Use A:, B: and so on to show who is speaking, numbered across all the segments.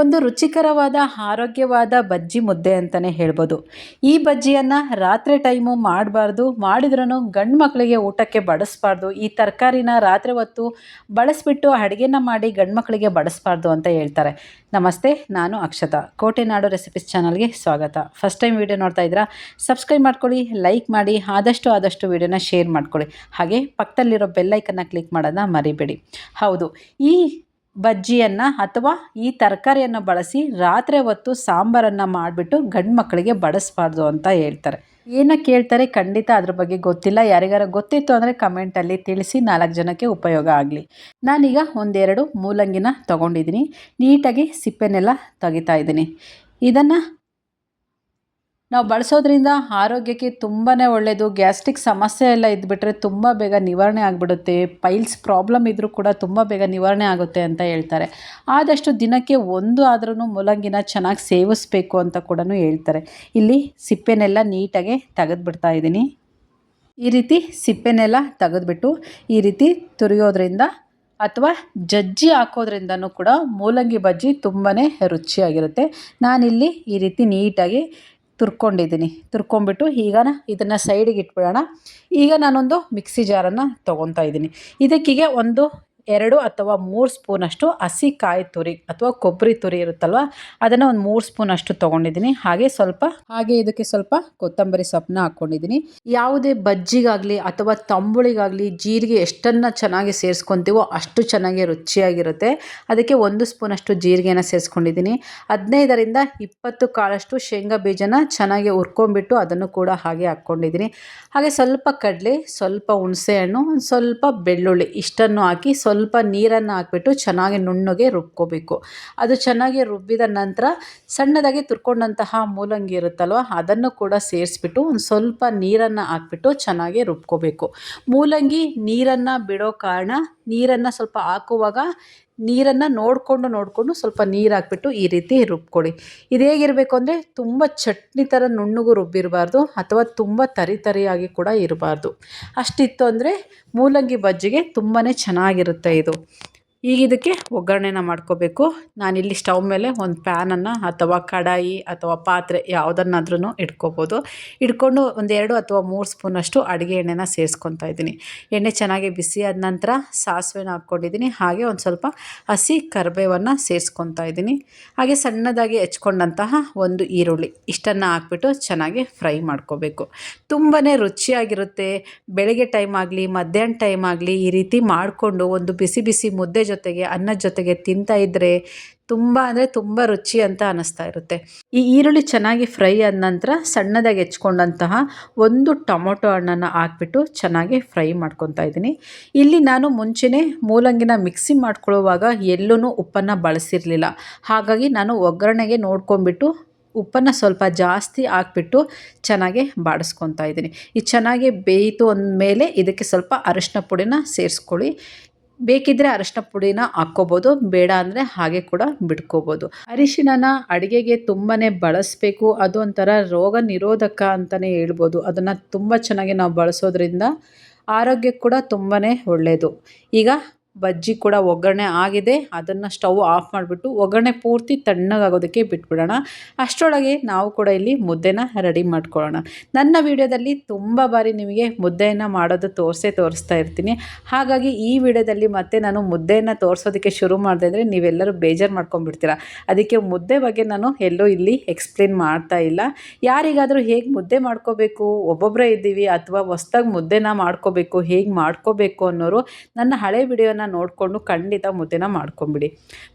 A: ಒಂದು ರುಚಿಕರವಾದ ಆರೋಗ್ಯವಾದ ಬಜ್ಜಿ ಮುದ್ದೆ ಅಂತಲೇ ಹೇಳ್ಬೋದು. ಈ ಬಜ್ಜಿಯನ್ನು ರಾತ್ರಿ ಟೈಮು ಮಾಡಬಾರ್ದು ಮಾಡಿದ್ರೂ ಗಂಡು ಮಕ್ಕಳಿಗೆ ಊಟಕ್ಕೆ ಬಡಿಸ್ಬಾರ್ದು, ಈ ತರಕಾರಿನ ರಾತ್ರಿ ಹೊತ್ತು ಬಳಸಿಬಿಟ್ಟು ಅಡುಗೆನ ಮಾಡಿ ಗಂಡು ಮಕ್ಕಳಿಗೆ ಬಡಿಸ್ಬಾರ್ದು ಅಂತ ಹೇಳ್ತಾರೆ. ನಮಸ್ತೆ, ನಾನು ಅಕ್ಷತಾ. ಕೋಟೆನಾಡು ರೆಸಿಪೀಸ್ ಚಾನಲ್ಗೆ ಸ್ವಾಗತ. ಫಸ್ಟ್ ಟೈಮ್ ವೀಡಿಯೋ ನೋಡ್ತಾ ಇದ್ದೀರಾ ಸಬ್ಸ್ಕ್ರೈಬ್ ಮಾಡ್ಕೊಳ್ಳಿ, ಲೈಕ್ ಮಾಡಿ, ಆದಷ್ಟು ಆದಷ್ಟು ವೀಡಿಯೋನ ಶೇರ್ ಮಾಡ್ಕೊಳ್ಳಿ. ಹಾಗೆ ಪಕ್ಕದಲ್ಲಿರೋ ಬೆಲ್ಲೈಕನ್ನ ಕ್ಲಿಕ್ ಮಾಡೋದನ್ನ ಮರಿಬೇಡಿ. ಹೌದು, ಈ ಬಜ್ಜಿಯನ್ನು ಅಥವಾ ಈ ತರಕಾರಿಯನ್ನು ಬಳಸಿ ರಾತ್ರಿ ಹೊತ್ತು ಸಾಂಬಾರನ್ನು ಮಾಡಿಬಿಟ್ಟು ಗಂಡು ಮಕ್ಕಳಿಗೆ ಬಡಿಸ್ಬಾರ್ದು ಅಂತ ಹೇಳ್ತಾರೆ. ಏನಕ್ಕೆ ಹೇಳ್ತಾರೆ ಖಂಡಿತ ಅದ್ರ ಬಗ್ಗೆ ಗೊತ್ತಿಲ್ಲ. ಯಾರಿಗಾರ ಗೊತ್ತಿತ್ತು ಅಂದರೆ ಕಮೆಂಟಲ್ಲಿ ತಿಳಿಸಿ ನಾಲ್ಕು ಜನಕ್ಕೆ ಉಪಯೋಗ ಆಗಲಿ. ನಾನೀಗ ಒಂದೆರಡು ಮೂಲಂಗಿನ ತೊಗೊಂಡಿದ್ದೀನಿ. ನೀಟಾಗಿ ಸಿಪ್ಪೆನೆಲ್ಲ ತೆಗಿತಾ ಇದ್ದೀನಿ. ಇದನ್ನು ನಾವು ಬಳಸೋದ್ರಿಂದ ಆರೋಗ್ಯಕ್ಕೆ ತುಂಬಾ ಒಳ್ಳೆಯದು ಗ್ಯಾಸ್ಟ್ರಿಕ್ ಸಮಸ್ಯೆ ಎಲ್ಲ ಇದ್ದುಬಿಟ್ರೆ ತುಂಬ ಬೇಗ ನಿವಾರಣೆ ಆಗಿಬಿಡುತ್ತೆ, ಪೈಲ್ಸ್ ಪ್ರಾಬ್ಲಮ್ ಇದ್ದರೂ ಕೂಡ ತುಂಬ ಬೇಗ ನಿವಾರಣೆ ಆಗುತ್ತೆ ಅಂತ ಹೇಳ್ತಾರೆ. ಆದಷ್ಟು ದಿನಕ್ಕೆ ಒಂದು ಆದ್ರೂ ಮೂಲಂಗಿನ ಚೆನ್ನಾಗಿ ಸೇವಿಸ್ಬೇಕು ಅಂತ ಕೂಡ ಹೇಳ್ತಾರೆ. ಇಲ್ಲಿ ಸಿಪ್ಪೆನೆಲ್ಲ ನೀಟಾಗಿ ತೆಗೆದುಬಿಡ್ತಾ ಇದ್ದೀನಿ. ಈ ರೀತಿ ಸಿಪ್ಪೆನೆಲ್ಲ ತೆಗೆದುಬಿಟ್ಟು ಈ ರೀತಿ ತುರಿಯೋದ್ರಿಂದ ಅಥವಾ ಜಜ್ಜಿ ಹಾಕೋದ್ರಿಂದನೂ ಕೂಡ ಮೂಲಂಗಿ ಬಜ್ಜಿ ತುಂಬಾ ರುಚಿಯಾಗಿರುತ್ತೆ. ನಾನಿಲ್ಲಿ ಈ ರೀತಿ ನೀಟಾಗಿ ತುರ್ಕೊಂಡಿದ್ದೀನಿ. ತುರ್ಕೊಂಡ್ಬಿಟ್ಟು ಈಗ ಇದನ್ನು ಸೈಡಿಗೆ ಇಟ್ಬಿಡೋಣ. ಈಗ ನಾನೊಂದು ಮಿಕ್ಸಿ ಜಾರನ್ನು ತೊಗೊತಾ ಇದ್ದೀನಿ. ಇದಕ್ಕೀಗ ಒಂದು ಎರಡು ಅಥವಾ ಮೂರು ಸ್ಪೂನಷ್ಟು ಹಸಿ ಕಾಯಿ ತುರಿ ಅಥವಾ ಕೊಬ್ಬರಿ ತುರಿ ಇರುತ್ತಲ್ವ? ಅದನ್ನು ಒಂದು ಮೂರು ಸ್ಪೂನಷ್ಟು ತೊಗೊಂಡಿದ್ದೀನಿ. ಹಾಗೆ ಸ್ವಲ್ಪ, ಹಾಗೆ ಇದಕ್ಕೆ ಸ್ವಲ್ಪ ಕೊತ್ತಂಬರಿ ಸೊಪ್ಪನ್ನ ಹಾಕ್ಕೊಂಡಿದ್ದೀನಿ. ಯಾವುದೇ ಬಜ್ಜಿಗಾಗಲಿ ಅಥವಾ ತಂಬುಳಿಗಾಗಲಿ ಜೀರಿಗೆ ಎಷ್ಟನ್ನು ಚೆನ್ನಾಗಿ ಸೇರಿಸ್ಕೊತೀವೋ ಅಷ್ಟು ಚೆನ್ನಾಗಿ ರುಚಿಯಾಗಿರುತ್ತೆ. ಅದಕ್ಕೆ ಒಂದು ಸ್ಪೂನಷ್ಟು ಜೀರಿಗೆನ ಸೇರಿಸ್ಕೊಂಡಿದ್ದೀನಿ. ಹದಿನೈದರಿಂದ ಇಪ್ಪತ್ತು ಕಾಳಷ್ಟು ಶೇಂಗಾ ಬೀಜನ ಚೆನ್ನಾಗಿ ಹುರ್ಕೊಂಬಿಟ್ಟು ಅದನ್ನು ಕೂಡ ಹಾಗೆ ಹಾಕ್ಕೊಂಡಿದ್ದೀನಿ. ಹಾಗೆ ಸ್ವಲ್ಪ ಕಡಲೆ, ಸ್ವಲ್ಪ ಹುಣಸೆಹಣ್ಣು ಒಂದು ಸ್ವಲ್ಪ ಬೆಳ್ಳುಳ್ಳಿ ಇಷ್ಟನ್ನು ಹಾಕಿ ನೀರನ್ನು ಹಾಕ್ಬಿಟ್ಟು ಚೆನ್ನಾಗಿ ನುಣ್ಣಗೆ ರುಬ್ಕೋಬೇಕು. ಅದು ಚೆನ್ನಾಗಿ ರುಬ್ಬಿದ ನಂತರ ಸಣ್ಣದಾಗಿ ತುರ್ಕೊಂಡಂತಹ ಮೂಲಂಗಿ ಇರುತ್ತಲ್ವ, ಅದನ್ನು ಕೂಡ ಸೇರಿಸ್ಬಿಟ್ಟು ಒಂದು ಸ್ವಲ್ಪ ನೀರನ್ನು ಹಾಕ್ಬಿಟ್ಟು ಚೆನ್ನಾಗಿ ರುಬ್ಕೋಬೇಕು. ಮೂಲಂಗಿ ನೀರನ್ನು ಬಿಡೋ ಕಾರಣ ನೀರನ್ನು ಸ್ವಲ್ಪ ಹಾಕುವಾಗ ನೀರನ್ನು ನೋಡಿಕೊಂಡು ನೋಡಿಕೊಂಡು ಸ್ವಲ್ಪ ನೀರು ಹಾಕ್ಬಿಟ್ಟು ಈ ರೀತಿ ರುಬ್ಕೊಳ್ಳಿ. ಇದು ಹೇಗಿರಬೇಕು ಅಂದರೆ ತುಂಬ ಚಟ್ನಿ ಥರ ನುಣ್ಣಗೂ ರುಬ್ಬಿರಬಾರ್ದು ಅಥವಾ ತುಂಬ ತರಿ ತರಿಯಾಗಿ ಕೂಡ ಇರಬಾರ್ದು. ಅಷ್ಟಿತ್ತು ಅಂದರೆ ಮೂಲಂಗಿ ಬಜ್ಜಿಗೆ ತುಂಬಾ ಚೆನ್ನಾಗಿರುತ್ತೆ ಇದು. ಈಗ ಇದಕ್ಕೆ ಒಗ್ಗರಣೆನ ಮಾಡ್ಕೋಬೇಕು. ನಾನಿಲ್ಲಿ ಸ್ಟವ್ ಮೇಲೆ ಒಂದು ಪ್ಯಾನನ್ನು ಅಥವಾ ಕಡಾಯಿ ಅಥವಾ ಪಾತ್ರೆ ಯಾವುದನ್ನಾದ್ರೂ ಇಟ್ಕೋಬೋದು. ಇಟ್ಕೊಂಡು ಒಂದೆರಡು ಅಥವಾ ಮೂರು ಸ್ಪೂನಷ್ಟು ಅಡುಗೆ ಎಣ್ಣೆನ ಸೇರಿಸ್ಕೊತಾ ಇದ್ದೀನಿ. ಎಣ್ಣೆ ಚೆನ್ನಾಗಿ ಬಿಸಿ ಆದ ನಂತರ ಸಾಸಿವೆನ ಹಾಕ್ಕೊಂಡಿದ್ದೀನಿ. ಹಾಗೆ ಒಂದು ಸ್ವಲ್ಪ ಹಸಿ ಕರಿಬೇವನ್ನು ಸೇರಿಸ್ಕೊತಾ ಇದ್ದೀನಿ. ಹಾಗೆ ಸಣ್ಣದಾಗಿ ಹೆಚ್ಕೊಂಡಂತಹ ಒಂದು ಈರುಳ್ಳಿ ಇಷ್ಟನ್ನು ಹಾಕ್ಬಿಟ್ಟು ಚೆನ್ನಾಗಿ ಫ್ರೈ ಮಾಡ್ಕೋಬೇಕು. ತುಂಬಾ ರುಚಿಯಾಗಿರುತ್ತೆ. ಬೆಳಗ್ಗೆ ಟೈಮ್ ಆಗಲಿ, ಮಧ್ಯಾಹ್ನ ಟೈಮ್ ಆಗಲಿ ಈ ರೀತಿ ಮಾಡಿಕೊಂಡು ಒಂದು ಬಿಸಿ ಬಿಸಿ ಮುದ್ದೆ ಜೊತೆಗೆ, ಅನ್ನದ ಜೊತೆಗೆ ತಿಂತಾ ಇದ್ದರೆ ತುಂಬ ಅಂದರೆ ತುಂಬ ರುಚಿ ಅಂತ ಅನ್ನಿಸ್ತಾ ಇರುತ್ತೆ. ಈ ಈರುಳ್ಳಿ ಚೆನ್ನಾಗಿ ಫ್ರೈ ಆದ ನಂತರ ಸಣ್ಣದಾಗಿ ಹೆಚ್ಕೊಂಡಂತಹ ಒಂದು ಟೊಮೊಟೊ ಹಣ್ಣನ್ನು ಹಾಕ್ಬಿಟ್ಟು ಚೆನ್ನಾಗಿ ಫ್ರೈ ಮಾಡ್ಕೊತಾ ಇದ್ದೀನಿ. ಇಲ್ಲಿ ನಾನು ಮುಂಚೆನೇ ಮೂಲಂಗಿನ ಮಿಕ್ಸಿ ಮಾಡ್ಕೊಳ್ಳುವಾಗ ಎಲ್ಲೂ ಉಪ್ಪನ್ನು ಬಳಸಿರಲಿಲ್ಲ. ಹಾಗಾಗಿ ನಾನು ಒಗ್ಗರಣೆಗೆ ನೋಡ್ಕೊಂಬಿಟ್ಟು ಉಪ್ಪನ್ನು ಸ್ವಲ್ಪ ಜಾಸ್ತಿ ಹಾಕ್ಬಿಟ್ಟು ಚೆನ್ನಾಗಿ ಬಾಡಿಸ್ಕೊತಾ ಇದ್ದೀನಿ. ಈ ಚೆನ್ನಾಗಿ ಬೇಯಿತು ಅಂದಮೇಲೆ ಇದಕ್ಕೆ ಸ್ವಲ್ಪ ಅರಿಶಿನ ಪುಡಿನ ಸೇರಿಸ್ಕೊಳ್ಳಿ. ಬೇಕಿದ್ದರೆ ಅರಿಶಿನ ಪುಡಿನ ಹಾಕ್ಕೋಬೋದು, ಬೇಡ ಅಂದರೆ ಹಾಗೆ ಕೂಡ ಬಿಟ್ಕೋಬೋದು. ಅರಿಶಿಣನ ಅಡುಗೆಗೆ ತುಂಬಾ ಬಳಸಬೇಕು. ಅದು ಒಂಥರ ರೋಗ ನಿರೋಧಕ ಅಂತಲೇ ಹೇಳ್ಬೋದು. ಅದನ್ನು ತುಂಬ ಚೆನ್ನಾಗಿ ನಾವು ಬಳಸೋದ್ರಿಂದ ಆರೋಗ್ಯಕ್ಕೆ ಕೂಡ ತುಂಬಾ ಒಳ್ಳೆಯದು ಈಗ ಬಜ್ಜಿ ಕೂಡ ಒಗ್ಗರಣೆ ಆಗಿದೆ. ಅದನ್ನು ಸ್ಟವ್ ಆಫ್ ಮಾಡಿಬಿಟ್ಟು ಒಗ್ಗರಣೆ ಪೂರ್ತಿ ತಣ್ಣಗಾಗೋದಕ್ಕೆ ಬಿಟ್ಬಿಡೋಣ. ಅಷ್ಟರೊಳಗೆ ನಾವು ಕೂಡ ಇಲ್ಲಿ ಮುದ್ದೆನ ರೆಡಿ ಮಾಡ್ಕೊಳ್ಳೋಣ. ನನ್ನ ವಿಡಿಯೋದಲ್ಲಿ ತುಂಬ ಬಾರಿ ನಿಮಗೆ ಮುದ್ದೆಯನ್ನು ಮಾಡೋದು ತೋರಿಸೇ ತೋರಿಸ್ತಾ ಇರ್ತೀನಿ. ಹಾಗಾಗಿ ಈ ವಿಡಿಯೋದಲ್ಲಿ ಮತ್ತೆ ನಾನು ಮುದ್ದೆಯನ್ನು ತೋರಿಸೋದಕ್ಕೆ ಶುರು ಮಾಡಿದೆ ಅಂದರೆ ನೀವೆಲ್ಲರೂ ಬೇಜಾರು ಮಾಡ್ಕೊಂಡ್ಬಿಡ್ತೀರ. ಅದಕ್ಕೆ ಮುದ್ದೆ ಬಗ್ಗೆ ನಾನು ಎಲ್ಲೂ ಇಲ್ಲಿ ಎಕ್ಸ್ಪ್ಲೇನ್ ಮಾಡ್ತಾ ಇಲ್ಲ. ಯಾರಿಗಾದರೂ ಹೇಗೆ ಮುದ್ದೆ ಮಾಡ್ಕೋಬೇಕು ಒಬ್ಬೊಬ್ಬರೇ ಇದ್ದೀವಿ ಅಥವಾ ಹೊಸ್ದಾಗಿ ಮುದ್ದೆನ ಮಾಡ್ಕೋಬೇಕು, ಹೇಗೆ ಮಾಡ್ಕೋಬೇಕು ಅನ್ನೋರು ನನ್ನ ಹಳೆ ವಿಡಿಯೋನ ನೋಡಿಕೊಂಡು ಖಂಡಿತ ಮುದ್ದೆನ ಮಾಡ್ಕೊಂಬಿಡಿ.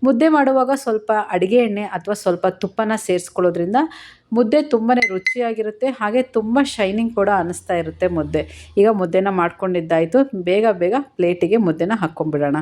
A: ಮುದ್ದೆ ಮಾಡುವಾಗ ಸ್ವಲ್ಪ ಅಡುಗೆ ಎಣ್ಣೆ ಅಥವಾ ಸ್ವಲ್ಪ ತುಪ್ಪನ ಸೇರಿಸ್ಕೊಳ್ಳೋದ್ರಿಂದ ಮುದ್ದೆ ತುಂಬಾ ರುಚಿಯಾಗಿರುತ್ತೆ, ಹಾಗೆ ತುಂಬ ಶೈನಿಂಗ್ ಕೂಡ ಅನ್ನಿಸ್ತಾ ಇರುತ್ತೆ ಮುದ್ದೆ. ಈಗ ಮುದ್ದೆನ ಮಾಡ್ಕೊಂಡಿದ್ದಾಯಿತು, ಬೇಗ ಬೇಗ ಪ್ಲೇಟಿಗೆ ಮುದ್ದೆನ ಹಾಕ್ಕೊಂಬಿಡೋಣ.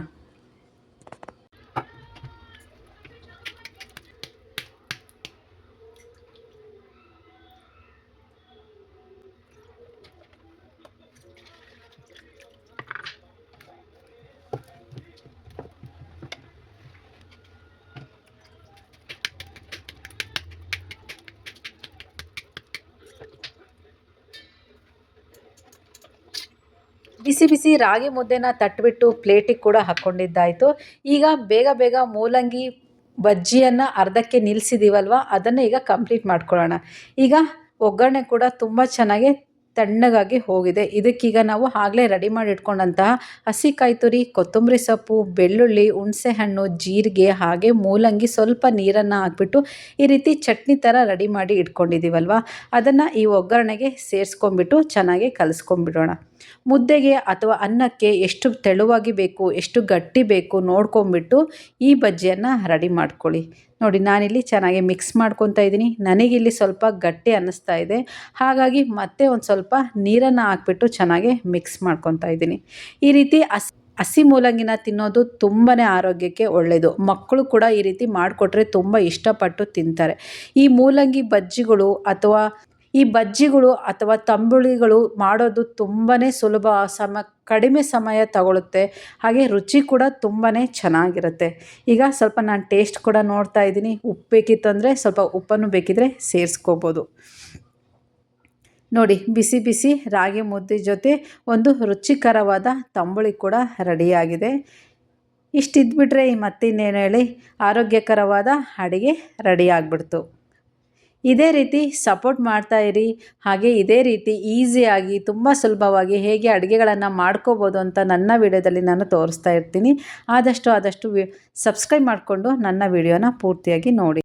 A: ಬಿಸಿ ಬಿಸಿ ರಾಗಿ ಮುದ್ದೆನ ತಟ್ಬಿಟ್ಟು ಪ್ಲೇಟಿಗೆ ಕೂಡ ಹಾಕ್ಕೊಂಡಿದ್ದಾಯಿತು. ಈಗ ಬೇಗ ಬೇಗ ಮೂಲಂಗಿ ಬಜ್ಜಿಯನ್ನು ಅರ್ಧಕ್ಕೆ ನಿಲ್ಲಿಸಿದ್ದೀವಲ್ವ ಅದನ್ನು ಈಗ ಕಂಪ್ಲೀಟ್ ಮಾಡ್ಕೊಳ್ಳೋಣ. ಈಗ ಒಗ್ಗರಣೆ ಕೂಡ ತುಂಬ ಚೆನ್ನಾಗಿ ತಣ್ಣಗಾಗಿ ಹೋಗಿದೆ. ಇದಕ್ಕೀಗ ನಾವು ಆಗಲೇ ರೆಡಿ ಮಾಡಿ ಇಟ್ಕೊಂಡಂತಹ ಹಸಿ ಕಾಯಿ ತುರಿ, ಕೊತ್ತಂಬರಿ ಸೊಪ್ಪು, ಬೆಳ್ಳುಳ್ಳಿ, ಹುಣಸೆಹಣ್ಣು, ಜೀರಿಗೆ ಹಾಗೆ ಮೂಲಂಗಿ ಸ್ವಲ್ಪ ನೀರನ್ನು ಹಾಕ್ಬಿಟ್ಟು ಈ ರೀತಿ ಚಟ್ನಿ ಥರ ರೆಡಿ ಮಾಡಿ ಇಟ್ಕೊಂಡಿದ್ದೀವಲ್ವ ಅದನ್ನು ಈ ಒಗ್ಗರಣೆಗೆ ಸೇರಿಸ್ಕೊಂಬಿಟ್ಟು ಚೆನ್ನಾಗಿ ಕಲಿಸ್ಕೊಂಬಿಡೋಣ ಮುದ್ದೆಗೆ ಅಥವಾ ಅನ್ನಕ್ಕೆ ಎಷ್ಟು ತೆಳುವಾಗಿ ಬೇಕು, ಎಷ್ಟು ಗಟ್ಟಿ ಬೇಕು ನೋಡ್ಕೊಂಬಿಟ್ಟು ಈ ಬಜ್ಜಿಯನ್ನು ರೆಡಿ ಮಾಡ್ಕೊಳ್ಳಿ. ನೋಡಿ, ನಾನಿಲ್ಲಿ ಚೆನ್ನಾಗಿ ಮಿಕ್ಸ್ ಮಾಡ್ಕೊತಾ ಇದ್ದೀನಿ. ನನಗಿಲ್ಲಿ ಸ್ವಲ್ಪ ಗಟ್ಟಿ ಅನ್ನಿಸ್ತಾ ಇದೆ. ಹಾಗಾಗಿ ಮತ್ತೆ ಒಂದು ಸ್ವಲ್ಪ ನೀರನ್ನು ಹಾಕ್ಬಿಟ್ಟು ಚೆನ್ನಾಗಿ ಮಿಕ್ಸ್ ಮಾಡ್ಕೊತಾ ಇದ್ದೀನಿ. ಈ ರೀತಿ ಹಸಿ ಹಸಿ ಮೂಲಂಗಿನ ತಿನ್ನೋದು ತುಂಬಾ ಆರೋಗ್ಯಕ್ಕೆ ಒಳ್ಳೆಯದು ಮಕ್ಕಳು ಕೂಡ ಈ ರೀತಿ ಮಾಡಿಕೊಟ್ರೆ ತುಂಬ ಇಷ್ಟಪಟ್ಟು ತಿಂತಾರೆ. ಈ ಮೂಲಂಗಿ ಬಜ್ಜಿಗಳು ಅಥವಾ ಈ ಬಜ್ಜಿಗಳು ಅಥವಾ ತಂಬುಳಿಗಳು ಮಾಡೋದು ತುಂಬಾ ಸುಲಭ, ಸಮ, ಕಡಿಮೆ ಸಮಯ ತಗೊಳುತ್ತೆ. ಹಾಗೆ ರುಚಿ ಕೂಡ ತುಂಬಾ ಚೆನ್ನಾಗಿರುತ್ತೆ. ಈಗ ಸ್ವಲ್ಪ ನಾನು ಟೇಸ್ಟ್ ಕೂಡ ನೋಡ್ತಾ ಇದ್ದೀನಿ. ಉಪ್ಪು ಬೇಕಿತ್ತು ಅಂದರೆ ಸ್ವಲ್ಪ ಉಪ್ಪನ್ನು ಬೇಕಿದ್ರೆ ಸೇರಿಸ್ಕೋಬೋದು. ನೋಡಿ, ಬಿಸಿ ಬಿಸಿ ರಾಗಿ ಮುದ್ದೆ ಜೊತೆ ಒಂದು ರುಚಿಕರವಾದ ತಂಬುಳಿ ಕೂಡ ರೆಡಿಯಾಗಿದೆ. ಇಷ್ಟಿದ್ಬಿಟ್ರೆ ಮತ್ತಿನ್ನೇನು ಹೇಳಿ, ಆರೋಗ್ಯಕರವಾದ ಅಡುಗೆ ರೆಡಿಯಾಗ್ಬಿಡ್ತು ಇದೇ ರೀತಿ ಸಪೋರ್ಟ್ ಮಾಡ್ತಾ ಇರಿ, ಹಾಗೆ ಇದೇ ರೀತಿ ಈಸಿಯಾಗಿ ತುಂಬ ಸುಲಭವಾಗಿ ಹೇಗೆ ಅಡುಗೆಗಳನ್ನು ಮಾಡ್ಕೋಬೋದು ಅಂತ ನನ್ನ ವಿಡಿಯೋದಲ್ಲಿ ನಾನು ತೋರಿಸ್ತಾ ಇರ್ತೀನಿ. ಆದಷ್ಟು ಆದಷ್ಟು ವಿ, ಸಬ್ಸ್ಕ್ರೈಬ್ ಮಾಡಿಕೊಂಡು ನನ್ನ ವಿಡಿಯೋನ ಪೂರ್ತಿಯಾಗಿ ನೋಡಿ.